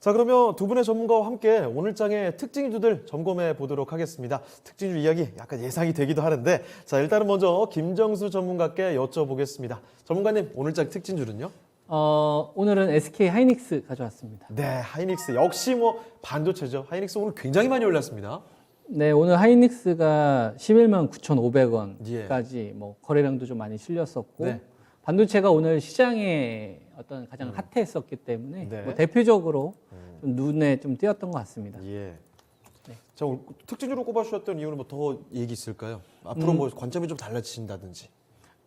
자 그러면 두 분의 전문가와 함께 오늘 장의 특징주들 점검해 보도록 하겠습니다. 특징주 이야기 약간 예상이 되기도 하는데 자 일단은 먼저 김정수 전문가께 여쭤보겠습니다. 전문가님 오늘 장 특징주는요? 어, 오늘은 SK 하이닉스 가져왔습니다. 네 하이닉스 역시 뭐 반도체죠. 하이닉스 오늘 굉장히 많이 올랐습니다. 네, 오늘 하이닉스가 11만 예. 9,500원까지 뭐 거래량도 좀 많이 실렸었고 네. 반도체가 오늘 시장에 어떤 가장 핫했었기 때문에 네. 뭐 대표적으로 좀 눈에 좀 띄었던 것 같습니다. 예. 네. 자 특징주로 꼽아주셨던 이유는 뭐 더 얘기 있을까요? 앞으로 뭐 관점이 좀 달라지신다든지.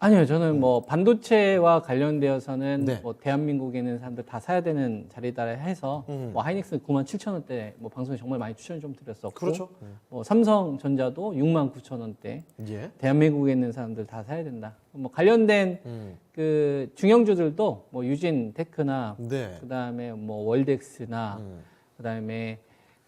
아니요, 저는 뭐 반도체와 관련되어서는 네. 뭐 대한민국에 있는 사람들 다 사야 되는 자리다 해서 음. 뭐 하이닉스 9만 7천 원대 뭐 방송에 정말 많이 추천 좀 드렸었고 그렇죠. 뭐 삼성전자도 6만 9천 원대 예. 대한민국에 있는 사람들 다 사야 된다. 뭐 관련된 음. 그 중형주들도 뭐 유진 테크나 네. 그다음에 뭐 월덱스나 음. 그다음에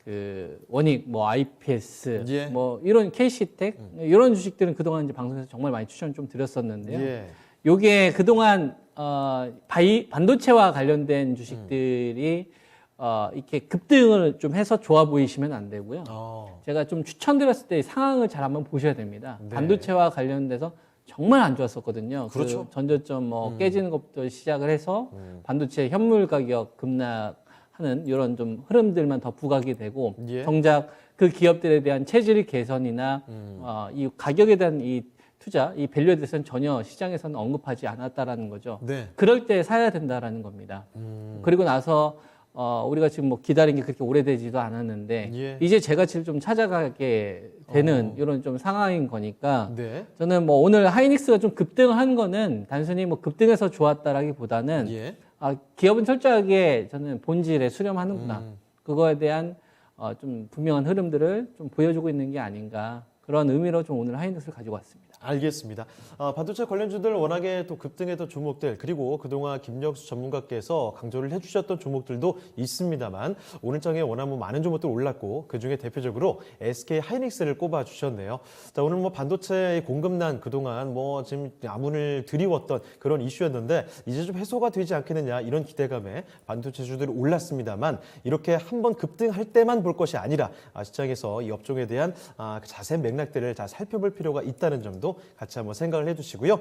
그 원익 뭐 IPS 예. 뭐 이런 KC텍 이런 주식들은 그동안 이제 방송에서 정말 많이 추천 좀 드렸었는데요. 예. 요게 그동안 어 바이 반도체와 관련된 주식들이 어 이렇게 급등을 좀 해서 좋아 보이시면 안 되고요. 어. 제가 좀 추천드렸을 때 상황을 잘 한번 보셔야 됩니다. 네. 반도체와 관련돼서 정말 안 좋았었거든요. 그 그렇죠. 전저점 뭐 깨지는 것부터 시작을 해서 음. 반도체 현물 가격 급락 하는 이런 좀 흐름들만 더 부각이 되고 예. 정작 그 기업들에 대한 체질 개선이나 음. 어, 이 가격에 대한 이 투자, 이 밸류에 대해서는 전혀 시장에서는 언급하지 않았다라는 거죠. 네. 그럴 때 사야 된다라는 겁니다. 음. 그리고 나서 어, 우리가 지금 뭐 기다린 게 그렇게 오래되지도 않았는데 예. 이제 제가 지금 좀 찾아가게 되는 이런 좀 상황인 거니까 네. 저는 뭐 오늘 하이닉스가 좀 급등한 거는 단순히 뭐 급등해서 좋았다라기보다는 예. 아, 기업은 철저하게 저는 본질에 수렴하는구나. 음. 그거에 대한 어, 좀 분명한 흐름들을 좀 보여주고 있는 게 아닌가. 그런 의미로 좀 오늘 하이닉스를 가지고 왔습니다. 알겠습니다. 아, 반도체 관련주들 워낙에 또 급등했던 종목들 그리고 그동안 김력수 전문가께서 강조를 해주셨던 종목들도 있습니다만 오늘 장에 워낙 뭐 많은 종목들 올랐고 그 중에 대표적으로 SK 하이닉스를 꼽아 주셨네요. 자 오늘 뭐 반도체의 공급난 그동안 뭐 지금 야문을 드리웠던 그런 이슈였는데 이제 좀 해소가 되지 않겠느냐 이런 기대감에 반도체 주들이 올랐습니다만 이렇게 한번 급등할 때만 볼 것이 아니라 아, 시장에서 이 업종에 대한 아, 그 자세한 맥락들을 잘 살펴볼 필요가 있다는 점도 같이 한번 생각을 해두시고요.